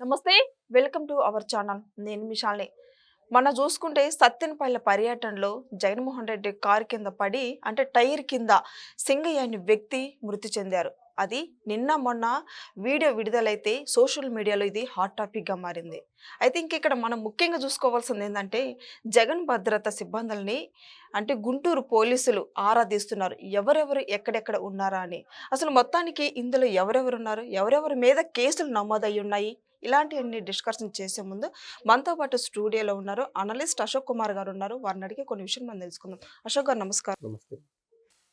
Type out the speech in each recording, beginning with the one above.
నమస్తే welcome to our channel. నేను మిషాల్ని మన చూసుకుంటే సత్యనపల్లి పర్యటనలో జగన్మోహన్ రెడ్డి కారు కింద పడి అంటే టైర్ కింద సింగయ్య అనే వ్యక్తి మృతి చెందారు. అది నిన్న మొన్న వీడియో విడుదలైతే సోషల్ మీడియాలో ఇది హాట్ టాపిక్గా మారింది. అయితే ఇంక ఇక్కడ మనం ముఖ్యంగా చూసుకోవాల్సింది ఏంటంటే జగన్ భద్రత సిబ్బందుల్ని అంటే గుంటూరు పోలీసులు ఆరాధిస్తున్నారు. ఎవరెవరు ఎక్కడెక్కడ ఉన్నారా అని. అసలు మొత్తానికి ఇందులో ఎవరెవరు ఉన్నారు? ఎవరెవరి మీద కేసులు నమోదయ్యి ఉన్నాయి ఇలాంటివన్నీ డిస్కషన్ చేసే ముందు మనతో పాటు స్టూడియోలో ఉన్నారు అనలిస్ట్ అశోక్ కుమార్ గారు ఉన్నారు. వారిని అడిగి కొన్ని విషయాలు మనం తెలుసుకుందాం. అశోక్ గారు నమస్కారం. నమస్తే.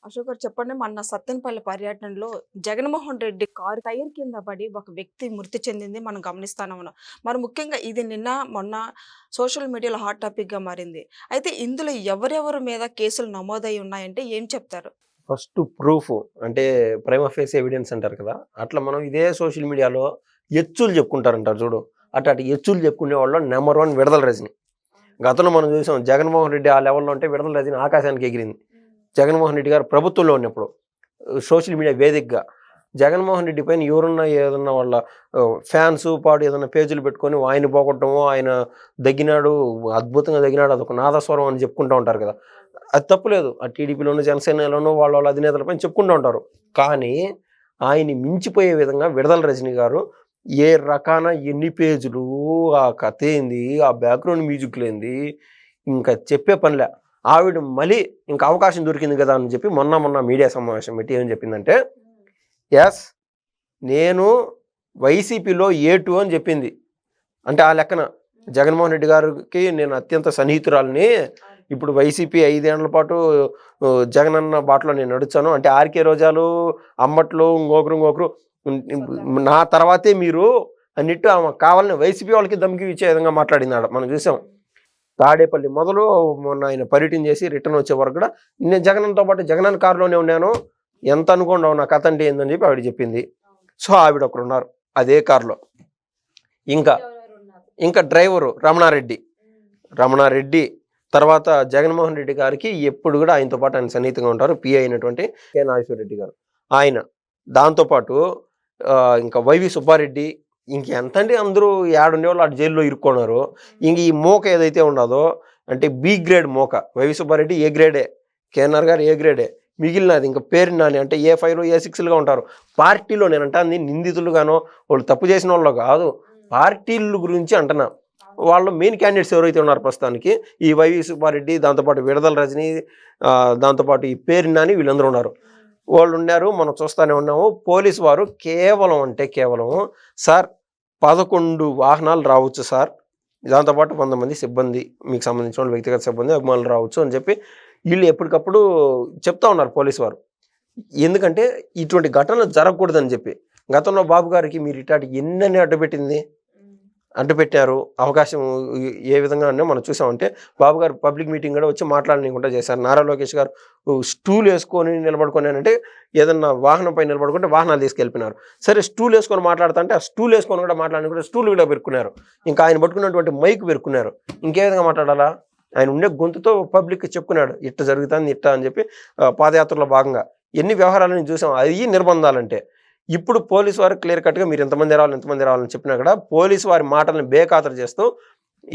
అశోక్ గారు చెప్పండి మొన్న సత్తెనపల్లి పర్యటనలో జగన్మోహన్ రెడ్డి కారు టైర్ కింద పడి ఒక వ్యక్తి మృతి చెందింది మనం గమనిస్తానే మరి ముఖ్యంగా ఇది నిన్న మొన్న సోషల్ మీడియాలో హాట్ టాపిక్గా మారింది. అయితే ఇందులో ఎవరెవరి మీద కేసులు నమోదై ఉన్నాయంటే ఏం చెప్తారు? ఫస్ట్ ప్రూఫ్ అంటే ప్రైమ్ ఫేస్ ఎవిడెన్స్ అంటారు కదా. అట్లా మనం ఇదే సోషల్ మీడియాలో ఎచ్చులు చెప్పుకుంటారంటారు చూడు. అటు అటు ఎచ్చులు చెప్పుకునే వాళ్ళు నెంబర్ వన్ విడదల రజని. గతంలో మనం చూసాం జగన్మోహన్ రెడ్డి ఆ లెవెల్లో ఉంటే విడదల రజని ఆకాశానికి ఎగిరింది. జగన్మోహన్ రెడ్డి గారు ప్రభుత్వంలో ఉన్నప్పుడు సోషల్ మీడియా వేదికగా జగన్మోహన్ రెడ్డి పైన ఎవరున్నా ఏదన్నా వాళ్ళ ఫ్యాన్స్ పాడు ఏదైనా పేజీలు పెట్టుకొని ఆయన పోగొట్టము ఆయన దగ్గినాడు అద్భుతంగా దగ్గినాడు అదొక నాదస్వరం అని చెప్పుకుంటూ ఉంటారు కదా. అది తప్పులేదు ఆ టీడీపీలోనూ జనసేనలోనూ వాళ్ళ వాళ్ళ అధినేతల పైన చెప్పుకుంటూ ఉంటారు. కానీ ఆయన్ని మించిపోయే విధంగా విడదల రజని గారు ఏ రకాన ఎన్ని పేజీలు ఆ కథ ఏంది ఆ బ్యాక్గ్రౌండ్ మ్యూజిక్ లేంది ఇంకా చెప్పే పనిలే. ఆవిడ మళ్ళీ ఇంకా అవకాశం దొరికింది కదా అని చెప్పి మొన్న మొన్న మీడియా సమావేశం పెట్టి ఏం చెప్పిందంటే ఎస్ నేను వైసీపీలో ఏ టూ అని చెప్పింది. అంటే ఆ లెక్కన జగన్మోహన్ రెడ్డి గారికి నేను అత్యంత సన్నిహితురాలని ఇప్పుడు వైసీపీ ఐదేళ్ళ పాటు ఆ, జగనన్న బాటలో నేను నడుచాను. అంటే ఆర్కే రోజాలు అమ్మట్లు ఇంకొకరు ఇంకొకరు నా తర్వాతే మీరు అన్నిట్టు ఆమె కావాలని వైసీపీ వాళ్ళకి దమ్కి ఇచ్చే విధంగా మాట్లాడింది ఆడ మనం చూసాం. తాడేపల్లి మొదలు మొన్న ఆయన పర్యటన చేసి రిటర్న్ వచ్చే వరకు కూడా నేను జగన్తో పాటు జగనన్న కారులోనే ఉన్నాను. ఎంత అనుకోండి నా కథ అంటే ఏందని చెప్పి ఆవిడ చెప్పింది. సో ఆవిడ ఒకరు ఉన్నారు అదే కారులో. ఇంకా ఇంకా డ్రైవరు రమణారెడ్డి. రమణారెడ్డి తర్వాత జగన్మోహన్ రెడ్డి గారికి ఎప్పుడు కూడా ఆయనతో పాటు ఆయన సన్నిహితంగా ఉంటారు. పిఐ అయినటువంటి కె నాగేశ్వర రెడ్డి గారు. ఆయన దాంతోపాటు ఇంకా వైవి సుబ్బారెడ్డి ఇంకెంత అంటే అందరూ ఏడుండేవాళ్ళు అటు జైల్లో ఇరుక్కున్నారు. ఇంక ఈ మోక ఏదైతే ఉన్నదో అంటే బి గ్రేడ్ మోక వైవి సుబ్బారెడ్డి ఏ గ్రేడే కేఎన్ఆర్ గారు ఏ గ్రేడే మిగిలినది ఇంకా పేరు నాని అంటే ఏ ఫైవ్ ఏ సిక్స్లుగా ఉంటారు. పార్టీలో నేను అంటే నిందితులుగానో వాళ్ళు తప్పు చేసిన వాళ్ళు కాదు. పార్టీల గురించి అంటున్నా. వాళ్ళు మెయిన్ క్యాండిడేట్స్ ఎవరైతే ఉన్నారు ప్రస్తుతానికి ఈ వైవి సుబ్బారెడ్డి దాంతోపాటు విడదల రజని దాంతోపాటు ఈ పేరు నాని వీళ్ళందరూ ఉన్నారు. వాళ్ళు ఉన్నారు మనం చూస్తూనే ఉన్నాము. పోలీసు వారు కేవలం అంటే కేవలం సార్ పదకొండు వాహనాలు రావచ్చు సార్. దాంతోపాటు వంద మంది సిబ్బంది మీకు సంబంధించిన వాళ్ళు వ్యక్తిగత సిబ్బంది అభిమానులు రావచ్చు అని చెప్పి వీళ్ళు ఎప్పటికప్పుడు చెప్తా ఉన్నారు పోలీసు వారు. ఎందుకంటే ఇటువంటి ఘటనలు జరగకూడదని చెప్పి. గతంలో బాబు గారికి మీరు ఇట్లాంటి ఎన్నని అడ్డుపెట్టింది? అంటుపెట్టారు. అవకాశం ఏ విధంగా అన్నా మనం చూసామంటే బాబు గారు పబ్లిక్ మీటింగ్ కూడా వచ్చి మాట్లాడనీయకుండా చేశారు. నారా లోకేష్ గారు స్టూల్ వేసుకొని నిలబడుకున్నానంటే ఏదన్నా వాహనం పై నిలబడుకుంటే వాహనాలు తీసుకెళ్ళిపోయినారు. సరే స్టూల్ వేసుకొని మాట్లాడుతుంటే ఆ స్టూల్ వేసుకొని కూడా మాట్లాడిన కూడా స్టూల్ కూడా పెరుకున్నారు ఇంకా ఆయన పట్టుకున్నటువంటి మైక్ పెరుకున్నారు ఇంకే విధంగా మాట్లాడాలా? ఆయన ఉండే గొంతుతో పబ్లిక్ చెప్పుకున్నాడు. ఇట్ట జరుగుతుంది ఇట్ట అని చెప్పి పాదయాత్రలో భాగంగా ఎన్ని వ్యవహారాలను చూసాం అవి నిర్బంధాలంటే. ఇప్పుడు పోలీసు వారు క్లియర్ కట్గా మీరు ఎంతమంది రావాలి ఎంతమంది రావాలని చెప్పినా కూడా పోలీసు వారి మాటలను బేఖాతరు చేస్తూ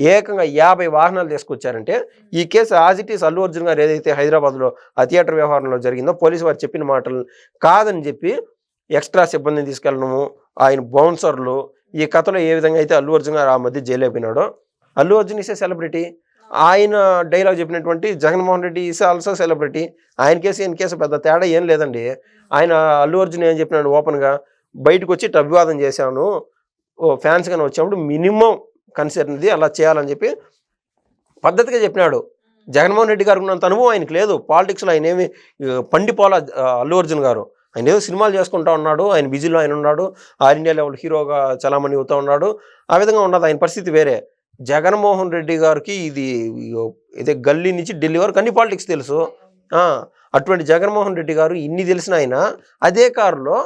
ఏకంగా యాభై వాహనాలు తీసుకొచ్చారంటే ఈ case as it is Allu Arjun గారు ఏదైతే హైదరాబాద్లో ఆ థియేటర్ వ్యవహారంలో జరిగిందో పోలీసు వారు చెప్పిన మాటలు కాదని చెప్పి ఎక్స్ట్రా సిబ్బందిని తీసుకెళ్ళడము ఆయన బౌన్సర్లు ఈ కథలో ఏ విధంగా అయితే అల్లు అర్జున్ గారు ఆ మధ్య jail అయిపోయినాడో Allu Arjun is a celebrity ఆయన డైలాగ్ చెప్పినటువంటి Jaganmohan Reddy is also celebrity. ఆయన కేసు ఈయన కేసు పెద్ద తేడా ఏం లేదండి. ఆయన అల్లు అర్జున్ ఏం చెప్పినాడు ఓపెన్గా బయటకు వచ్చి అభివాదం చేశాను ఓ ఫ్యాన్స్ కానీ వచ్చినప్పుడు మినిమం కన్సర్న్ది అలా చేయాలని చెప్పి పద్ధతిగా చెప్పినాడు. జగన్మోహన్ రెడ్డి గారు ఉన్నంత అనుభవం ఆయనకు లేదు. పాలిటిక్స్లో ఆయన ఏమి పండిపోల అల్లు అర్జున్ గారు. ఆయన ఏదో సినిమాలు చేసుకుంటా ఉన్నాడు ఆయన బిజీలో ఆయన ఉన్నాడు ఆల్ ఇండియా లెవెల్ హీరోగా చలామణి అవుతూ ఉన్నాడు. ఆ విధంగా ఉన్నది ఆయన పరిస్థితి వేరే. జగన్మోహన్ రెడ్డి గారికి ఇది ఇదే గల్లీ నుంచి ఢిల్లీ వరకు అన్ని పాలిటిక్స్ తెలుసు. అటువంటి జగన్మోహన్ రెడ్డి గారు ఇన్ని తెలిసిన ఆయన అదే కారులో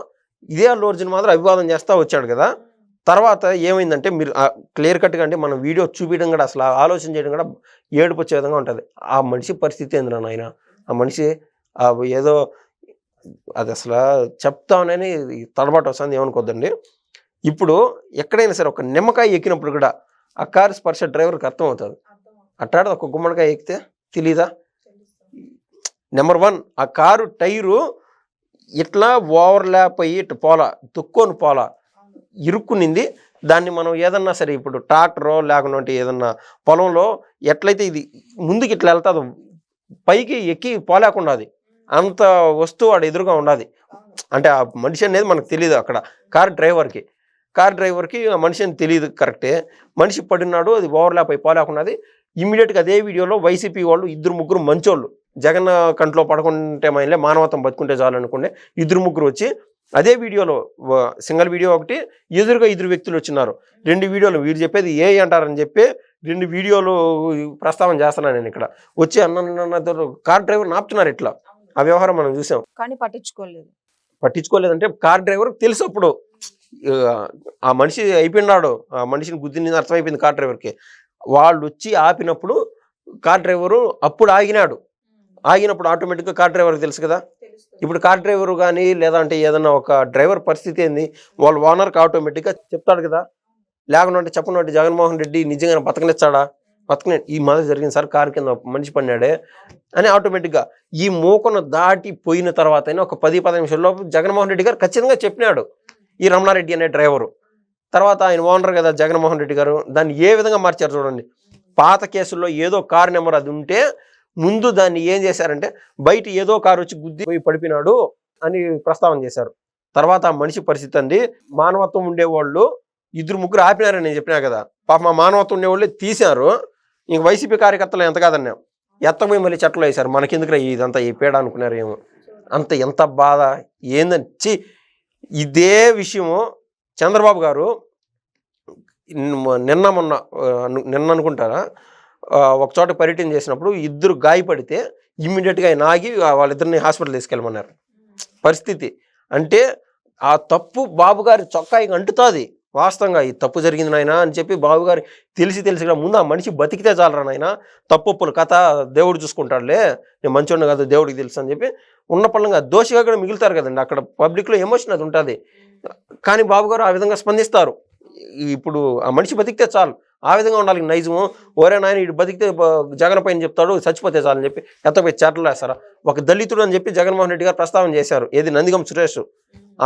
ఇదే అల్లు అర్జున్ మాత్రం అభివాదం చేస్తూ వచ్చాడు కదా. తర్వాత ఏమైందంటే మీరు క్లియర్ కట్గా అంటే మనం వీడియో చూపించడం కూడా అసలు ఆలోచన చేయడం కూడా ఏడుపు వచ్చే విధంగా ఉంటుంది. ఆ మనిషి పరిస్థితి ఏందిరా నాయన? ఆ మనిషి ఆ ఏదో అది అసలు చెప్తామని తడబాటు వస్తుంది ఏమనుకోద్దండి. ఇప్పుడు ఎక్కడైనా సరే ఒక నిమ్మకాయ ఎక్కినప్పుడు కూడా ఆ కారు స్పర్శ డ్రైవర్కి అర్థం అవుతుంది అట్టాడు ఒక గుమ్మడికాయ ఎక్కితే తెలీదా? నెంబర్ వన్ ఆ కారు టైరు ఇట్లా ఓవర్ ల్యాప్ అయ్యి ఇట్లా పోలా తొక్కొని పోలా ఇరుక్కునింది. దాన్ని మనం ఏదన్నా సరే ఇప్పుడు ట్రాక్టరో లేకుంటే ఏదన్నా పొలంలో ఎట్లయితే ఇది ముందుకి ఇట్లా వెళ్తాదో పైకి ఎక్కి పోలేకుండా అది. అంత వస్తువు ఆడ ఎదురుగా ఉండాలి అంటే ఆ మనిషి అనేది మనకు తెలియదు అక్కడ కార్ డ్రైవర్కి. కార్ డ్రైవర్కి ఆ మనిషి అని తెలియదు కరెక్టే. మనిషి పడినాడు అది ఓవర్లాప్ అయి పోలేకున్నది ఇమ్మీడియట్గా అదే వీడియోలో వైసీపీ వాళ్ళు ఇద్దరు ముగ్గురు మంచోళ్ళు. జగన్ కంట్లో పడకుంటే మైలే మానవత్వం బతుకుంటే చాలు అనుకుంటే ఇద్దరు ముగ్గురు వచ్చి అదే వీడియోలో సింగిల్ వీడియో ఒకటి ఎదురుగా ఇద్దరు వ్యక్తులు వచ్చినారు. రెండు వీడియోలు వీరు చెప్పేది ఏ అంటారని చెప్పి రెండు వీడియోలు ప్రస్తావన చేస్తున్నాను నేను ఇక్కడ. వచ్చి అన్న కార్ డ్రైవర్ నాపుతున్నారు ఇట్లా. ఆ వ్యవహారం మనం చూసాం. కానీ పట్టించుకోలేదు. పట్టించుకోలేదంటే కార్ డ్రైవర్ తెలుసు అప్పుడు. ఆ, మనిషి అయిపోయినాడు. ఆ మనిషిని గుద్దిని అర్థమైపోయింది కార్ డ్రైవర్కి. వాళ్ళు వచ్చి ఆపినప్పుడు కార్ డ్రైవరు అప్పుడు ఆగినాడు. ఆగినప్పుడు ఆటోమేటిక్గా కార్ డ్రైవర్కి తెలుసు కదా? ఇప్పుడు కార్ డ్రైవర్ కానీ లేదంటే ఏదైనా ఒక డ్రైవర్ పరిస్థితి ఏంది? వాళ్ళ ఓనర్కి ఆటోమేటిక్గా చెప్తాడు కదా? లేకుండా చెప్పనంటే జగన్మోహన్ రెడ్డి నిజంగా బతకనిచ్చాడా? బతకనే ఈ మాది జరిగింది సార్ కారు కింద మనిషి పడినాడే అని ఆటోమేటిక్గా ఈ మూకను దాటి పోయిన తర్వాత ఒక పది పది నిమిషాల్లో జగన్మోహన్ రెడ్డి గారు ఖచ్చితంగా చెప్పినాడు. ఈ రమణారెడ్డి అనే డ్రైవరు. తర్వాత ఆయన ఓనర్ కదా జగన్మోహన్ రెడ్డి గారు దాన్ని ఏ విధంగా మార్చారు చూడండి. పాత కేసుల్లో ఏదో కారు నెంబర్ అది ఉంటే ముందు దాన్ని ఏం చేశారంటే బయట ఏదో కారు వచ్చి గుద్ది పోయి పడిపినాడు అని ప్రస్తావన చేశారు. తర్వాత ఆ మనిషి పరిస్థితి అంది మానవత్వం ఉండేవాళ్ళు ఇద్దరు ముగ్గురు ఆపినారని నేను చెప్పినా కదా. పాప మా మానవత్వం ఉండేవాళ్ళు తీశారు. ఇంక వైసీపీ కార్యకర్తలు ఎంత కాదన్నా. ఎత్తపోయి మళ్ళీ చెట్లు వేశారు. మనకెందుకు ఇదంతా ఈ పేడ అనుకున్నారు ఏమో అంత ఎంత బాధ ఏందని చి ఇదే విషయము చంద్రబాబు గారు నిన్న- మొన్న నిన్న అనుకుంటారా? ఒక చోట పర్యటన చేసినప్పుడు ఇద్దరు గాయపడితే ఇమ్మీడియట్గా ఆయన ఆగి వాళ్ళిద్దరిని హాస్పిటల్ తీసుకెళ్ళమన్నారు. పరిస్థితి అంటే ఆ తప్పు బాబు గారి చొక్కాయికి అంటుతుంది. వాస్తవంగా ఈ తప్పు జరిగింది నాయన అని చెప్పి బాబు గారి తెలిసి తెలిసి కూడా ముందు ఆ మనిషి బతికితే చాలరా నాయన? తప్పుల కథ దేవుడు చూసుకుంటాడులే. నేను మంచోడిని కాదు దేవుడికి తెలుసు అని చెప్పి ఉన్న పళ్ళంగా దోషిగా కూడా మిగులుతారు కదండి. అక్కడ పబ్లిక్లో ఎమోషన్ అది ఉంటుంది. కానీ బాబు గారు ఆ విధంగా స్పందిస్తారు. ఇప్పుడు ఆ మనిషి బతికితే చాలు. ఆ విధంగా ఉండాలి నైజము. ఓరే నాయన ఇటు బతికితే జగన్ పైన చెప్తాడు చచ్చిపోతే చాలని చెప్పి ఎత్తపోయి చేటలు వేస్తారా ఒక దళితుడు అని చెప్పి జగన్మోహన్ రెడ్డి గారు ప్రస్తావన చేశారు. ఏది నందిగం సురేష్.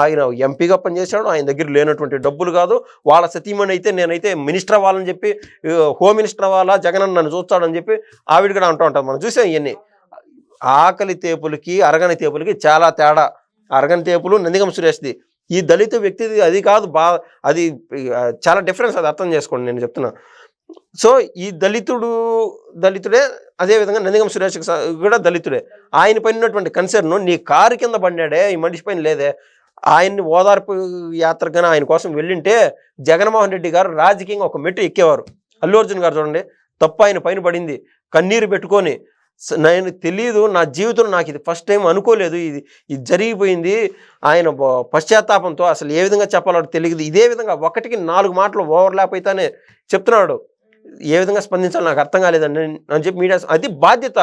ఆయన ఎంపీగా పనిచేశాడు ఆయన దగ్గర లేనటువంటి డబ్బులు కాదు. వాళ్ళ సతీమణి అయితే నేనైతే మినిస్టర్ అవ్వాలని చెప్పి హోమ్ మినిస్టర్ అవ్వాలా జగన్ అన్న నన్ను చూస్తాడని చెప్పి ఆవిడ కూడా అంటూ ఉంటాం మనం చూసాం ఇవన్నీ ఆకలి తేపులకి అరగని తేపులకి చాలా తేడా. అరగని తేపులు నందిగం సురేష్ది. ఈ దళిత వ్యక్తిది అది కాదు బా అది చాలా డిఫరెన్స్ అది అర్థం చేసుకోండి నేను చెప్తున్నా. సో ఈ దళితుడు దళితుడే అదేవిధంగా నందిగం సురేష్ కూడా దళితుడే. ఆయన పైన ఉన్నటువంటి కన్సర్న్ నీ కారు కింద పడినాడే ఈ మనిషి పైన లేదే. ఆయన్ని ఓదార్పు యాత్రగానే ఆయన కోసం వెళ్ళింటే జగన్మోహన్ రెడ్డి గారు రాజకీయంగా ఒక మెట్టు ఎక్కేవారు. అల్లు అర్జున్ గారు చూడండి తప్పు ఆయన పైన పడింది. కన్నీరు పెట్టుకొని నేను తెలియదు నా జీవితంలో నాకు ఇది ఫస్ట్ టైం అనుకోలేదు ఇది ఇది జరిగిపోయింది. ఆయన పశ్చాత్తాపంతో అసలు ఏ విధంగా చెప్పాలో తెలియదు. ఇదే విధంగా ఒకటికి నాలుగు మాటలు ఓవర్లాప్ అయితేనే చెప్తున్నాడు. ఏ విధంగా స్పందించాలో నాకు అర్థం కాలేదండి అని చెప్పి మీడియా అది బాధ్యత.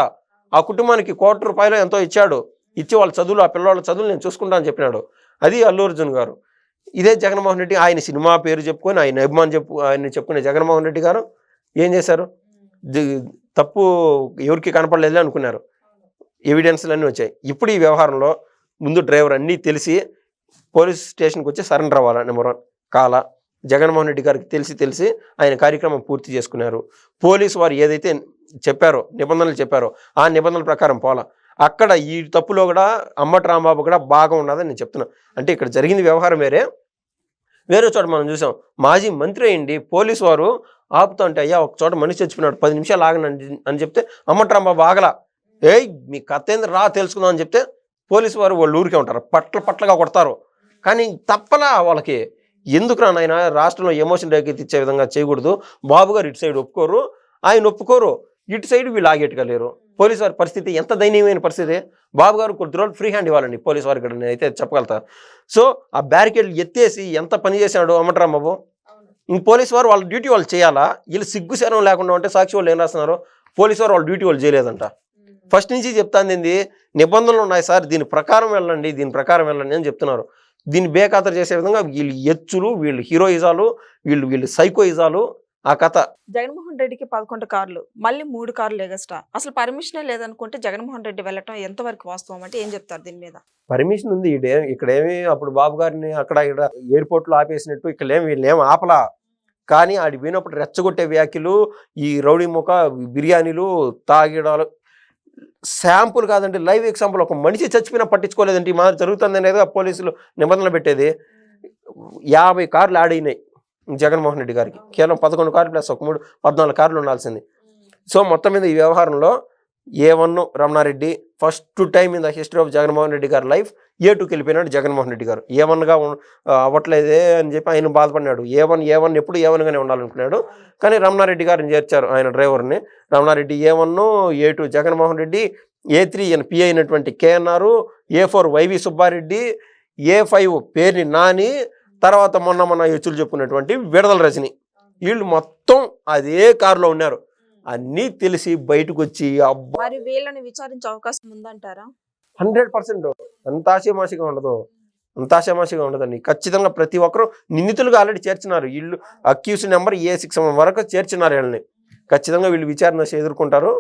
ఆ కుటుంబానికి కోటి రూపాయలు ఎంతో ఇచ్చాడు. ఇచ్చి వాళ్ళ చదువులు ఆ పిల్లవాళ్ళ చదువులు నేను చూసుకుంటానని చెప్పినాడు. అది అల్లు అర్జున్ గారు. ఇదే జగన్మోహన్ రెడ్డి ఆయన సినిమా పేరు చెప్పుకొని ఆయన అభిమాన్ చెప్పు ఆయన చెప్పుకునే జగన్మోహన్ రెడ్డి గారు ఏం చేశారు? తప్పు ఎవరికి కనపడలేదు అనుకున్నారు. ఎవిడెన్స్లు అన్నీ వచ్చాయి. ఇప్పుడు ఈ వ్యవహారంలో ముందు డ్రైవర్ అన్నీ తెలిసి పోలీస్ స్టేషన్కి వచ్చి సరెండర్ అవ్వాలి? Number one. కాల? జగన్మోహన్ రెడ్డి గారికి తెలిసి తెలిసి ఆయన కార్యక్రమం పూర్తి చేసుకున్నారు. పోలీసు వారు ఏదైతే చెప్పారో నిబంధనలు చెప్పారో ఆ నిబంధనల ప్రకారం పోలా. అక్కడ ఈ తప్పులో కూడా అమ్మటి రాంబాబు కూడా బాగా ఉన్నదని నేను చెప్తున్నా. అంటే ఇక్కడ జరిగింది వ్యవహారం వేరే. వేరే చోట మనం చూసాం మాజీ మంత్రి అయ్యింది పోలీసు వారు ఆపుతా అయ్యా ఒక చోట మనిషి చచ్చిపోయినాడు పది నిమిషాలు ఆగనండి అని చెప్తే అమ్మటి బాబు ఆగలా. ఏయ్ మీ కథ ఏంది? రా తెలుసుకుందాం అని చెప్తే పోలీసు వారు వాళ్ళు ఊరికే ఉంటారు పట్ల పట్లగా కొడతారు. కానీ తప్పలా వాళ్ళకి ఎందుకురా నాయన రాష్ట్రంలో ఎమోషన్ రేకెత్తిచ్చే విధంగా చేయకూడదు బాబు గారు ఇటు సైడ్ ఒప్పుకోరు ఆయన ఒప్పుకోరు. ఇటు సైడ్ వీళ్ళు ఆగేట్టుగా లేరు. పోలీసు వారి పరిస్థితి ఎంత దయనీయమైన పరిస్థితి? బాబు గారు కొద్ది రోజులు ఫ్రీ హ్యాండ్ ఇవ్వాలండి పోలీసు వారికి ఇక్కడ నేనైతే చెప్పగలుగుతా. సో ఆ బ్యారికేడ్ ఎత్తేసి ఎంత పని చేశాడు అమ్మటరాంబాబు ఇంక పోలీసు వారు వాళ్ళ డ్యూటీ వాళ్ళు చేయాలా? వీళ్ళు సిగ్గు శరం లేకుండా ఉంటే సాక్షి వాళ్ళు ఏం రాస్తున్నారు? పోలీసు వారు వాళ్ళ డ్యూటీ వాళ్ళు చేయలేదంట. ఫస్ట్ నుంచి చెప్తాను ఏంది? నిబంధనలు ఉన్నాయి సార్ దీని ప్రకారం వెళ్ళండి దీని ప్రకారం వెళ్ళండి అని చెప్తున్నారు. దీన్ని బేఖాతరు చేసే విధంగా వీళ్ళు ఎచ్చులు వీళ్ళు హీరోయిజాలు వీళ్ళు వీళ్ళు సైకోయిజాలు ఆ కథ. జగన్మోహన్ రెడ్డికి పదకొండు కార్లు మళ్ళీ మూడు కార్లు ఎగస్ట్రా. అసలు పర్మిషనే లేదనుకుంటే జగన్మోహన్ రెడ్డి వెళ్ళటం ఎంతవరకు వాస్తవం అంటే ఏం చెప్తారు దీని మీద? పర్మిషన్ ఉంది. ఇక్కడేమి అప్పుడు బాబు గారిని అక్కడ ఇక్కడ ఎయిర్పోర్ట్లో ఆపేసినట్టు ఇక్కడ ఏమి వీళ్ళు ఆపలా. కానీ ఆడి పోయినప్పుడు రెచ్చగొట్టే వ్యాఖ్యలు ఈ రౌడీ ముఖ బిర్యానీలు తాగిడాలు శాంపుల్ కాదండి లైవ్ ఎగ్జాంపుల్. ఒక మనిషి చచ్చిపోయినా పట్టించుకోలేదంటే ఈ మాదిరి జరుగుతుంది అనేది పోలీసులు నిబంధనలు పెట్టేది. యాభై కార్లు ఆడైనాయి జగన్మోహన్ రెడ్డి గారికి. కేవలం పదకొండు కార్లు ప్లస్ ఒక మూడు పద్నాలుగు కార్లు ఉండాల్సింది. సో మొత్తం మీద ఈ వ్యవహారంలో A one Ramana Reddy first time in the history of Jaganmohan Reddy గారి లైఫ్ ఏ టూకి వెళ్ళిపోయినాడు జగన్మోహన్ రెడ్డి గారు. ఏ వన్గా అవ్వట్లేదే అని చెప్పి ఆయన బాధపడినాడు. ఏ వన్ ఏ వన్ ఎప్పుడు ఏ వన్గానే ఉండాలనుకున్నాడు. కానీ రమణారెడ్డి గారిని చేర్చారు ఆయన డ్రైవర్ని. Ramana Reddy A one A two Jaganmohan Reddy A three ఈయన పి అయినటువంటి KNR A four YV Subba Reddy A five పేరుని నాని తర్వాత మొన్న మొన్న ఎచ్చులు చెప్పుకున్నటువంటి విడదల రజని. వీళ్ళు మొత్తం అదే కారులో ఉన్నారు. అన్నీ తెలిసి బయటకు వచ్చి మరి వీళ్ళని విచారించే అవకాశం ఉందంటారా? Hundred percent. అంత ఆశామాషిగా ఉండదు. అంత ఆశామాషిగా ఉండదండి. ఖచ్చితంగా ప్రతి ఒక్కరూ నిందితులుగా ఆల్రెడీ చేర్చినారు. వీళ్ళు అక్యూస్ నెంబర్ ఏ సిక్స్ వరకు చేర్చినారు వీళ్ళని. ఖచ్చితంగా వీళ్ళు విచారణ ఎదుర్కొంటారు.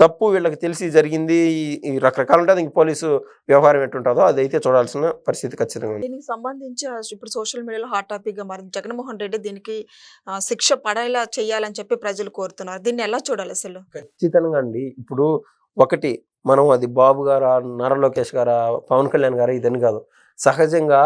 తప్పు వీళ్ళకి తెలిసి జరిగింది ఈ- రకరకాలు ఉంటుంది ఇంక పోలీసు వ్యవహారం ఎట్టుంటుందో అదైతే చూడాల్సిన పరిస్థితి ఖచ్చితంగా ఉంది. దీనికి సంబంధించి ఇప్పుడు సోషల్ మీడియాలో హాట్ టాపిక్గా మారింది. జగన్మోహన్ రెడ్డి దీనికి శిక్ష పడేలా చేయాలని చెప్పి ప్రజలు కోరుతున్నారు. దీన్ని ఎలా చూడాలి అసలు? ఖచ్చితంగా అండి. ఇప్పుడు ఒకటి మనం అది బాబు గారా నారా లోకేష్ గారా పవన్ కళ్యాణ్ గారా ఇదని కాదు. సహజంగా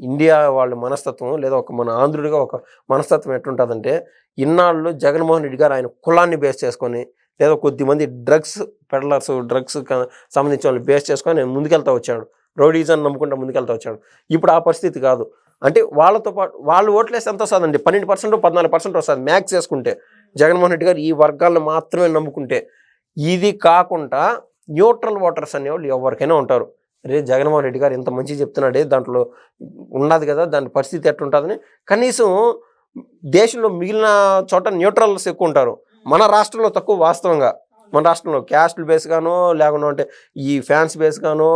ఇండియా వాళ్ళ మనస్తత్వం లేదా ఒక మన ఆంధ్రుడిగా ఒక మనస్తత్వం ఎట్టుంటుందంటే ఇన్నాళ్ళు జగన్మోహన్ రెడ్డి గారు ఆయన కులాన్ని బేస్ చేసుకొని లేదా కొద్దిమంది డ్రగ్స్ పెడలర్స్ డ్రగ్స్ సంబంధించిన వాళ్ళు బేస్ చేసుకొని నేను ముందుకెళ్తా వచ్చాడు రౌడీజన్ నమ్ముకుంటా ముందుకెళ్తా వచ్చాడు ఇప్పుడు ఆ పరిస్థితి కాదు. అంటే వాళ్ళతో పాటు వాళ్ళు ఓట్లేస్తే ఎంత వస్తుందండి పన్నెండు పర్సెంట్ పద్నాలుగు పర్సెంట్ వస్తుంది మ్యాక్స్ చేసుకుంటే. జగన్మోహన్ రెడ్డి గారు ఈ వర్గాలను మాత్రమే నమ్ముకుంటే. ఇది కాకుండా న్యూట్రల్ ఓటర్స్ అనేవాళ్ళు ఎవరికైనా ఉంటారు. రే జగన్మోహన్ రెడ్డి గారు ఇంత మంచి చెప్తున్నాడే దాంట్లో ఉన్నది కదా దాని పరిస్థితి ఎట్టుంటుందని కనీసం దేశంలో మిగిలిన చోట న్యూట్రల్స్ ఎక్కువ ఉంటారు. మన రాష్ట్రంలో తక్కువ వాస్తవంగా. మన రాష్ట్రంలో క్యాస్ట్ బేస్ గానో లేకుండా అంటే ఈ ఫ్యాన్స్ బేస్ గానో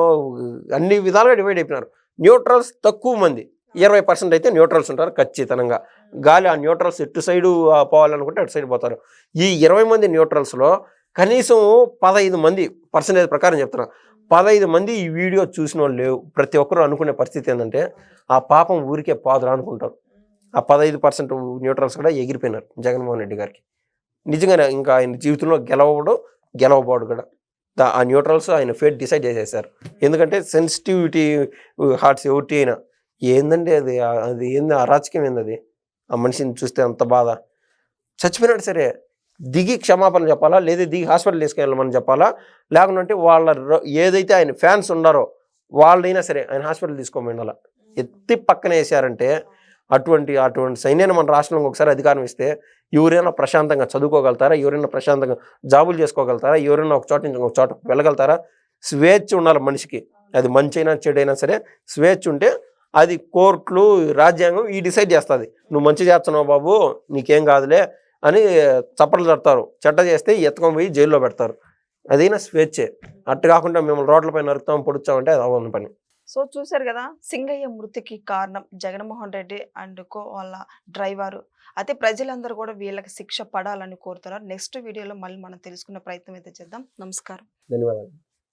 అన్ని విధాలుగా డివైడ్ అయిపోయినారు. న్యూట్రల్స్ తక్కువ మంది. ఇరవై పర్సెంట్ అయితే న్యూట్రల్స్ ఉంటారు ఖచ్చితంగా. గాలి ఆ న్యూట్రల్స్ ఎటు సైడు పోవాలనుకుంటే అటు సైడ్ పోతారు. ఈ ఇరవై మంది న్యూట్రల్స్లో కనీసం పదహైదు మంది పర్సంటేజ్ ప్రకారం చెప్తున్నా. పదహైదు మంది ఈ వీడియో చూసిన వాళ్ళు లేవు. ప్రతి ఒక్కరు అనుకునే పరిస్థితి ఏంటంటే ఆ పాపం ఊరికే పాదురా అనుకుంటారు. ఆ పదహైదు పర్సెంట్ న్యూట్రల్స్ కూడా ఎగిరిపోయినారు జగన్మోహన్ రెడ్డి గారికి. నిజంగానే ఇంకా ఆయన జీవితంలో గెలవడం గెలవబోడు కూడా. దా- ఆ న్యూట్రల్స్ ఆయన ఫేట్ డిసైడ్ చేసేసారు ఎందుకంటే సెన్సిటివిటీ హార్ట్స్ ఎవరి అయినా ఏందండి అది? అది ఏంది? అరాచకం ఏంది అది? ఆ మనిషిని చూస్తే అంత బాధ. చచ్చిపోయినాడు సరే దిగి క్షమాపణ చెప్పాలా? లేదా దిగి హాస్పిటల్ తీసుకెళ్ళమని చెప్పాలా? లేకుంటే వాళ్ళ ఏదైతే ఆయన ఫ్యాన్స్ ఉన్నారో వాళ్ళైనా సరే ఆయన హాస్పిటల్ తీసుకోమండాల ఎత్తి పక్కన వేసారంటే అటువంటి అటువంటి సైన్యాన్ని మన రాష్ట్రంలో ఒకసారి అధికారం ఇస్తే ఎవరైనా ప్రశాంతంగా చదువుకోగలుగుతారా? ఎవరైనా ప్రశాంతంగా జాబులు చేసుకోగలుగుతారా? ఎవరైనా ఒక చోట నుంచి ఇంకొక చోట వెళ్ళగలుగుతారా? స్వేచ్ఛ ఉండాలి మనిషికి. అది మంచి అయినా చెడైనా సరే స్వేచ్ఛ ఉంటే అది కోర్టులు రాజ్యాంగం ఈ డిసైడ్ చేస్తుంది. నువ్వు మంచి చేస్తున్నావు బాబు నీకేం కాదులే అని చప్పట్లు తడతారు. చెడ్డ చేస్తే ఎత్తుకొని పోయి జైల్లో పెడతారు. అదైనా స్వేచ్ఛే. అట్టు కాకుండా మిమ్మల్ని రోడ్లపై నరుకుతాం పొడుచామంటే అది అవ్వని పని. సో చూశారు కదా! సింగయ్య మృతికి కారణం జగన్మోహన్ రెడ్డి అండ్ కో వాళ్ళ డ్రైవరు. అయితే ప్రజలందరూ కూడా వీళ్ళకి శిక్ష పడాలని కోరుతున్నారు. నెక్స్ట్ వీడియోలో మళ్ళీ మనం తెలుసుకునే ప్రయత్నం అయితే చేద్దాం. నమస్కారం. ధన్యవాదాలు.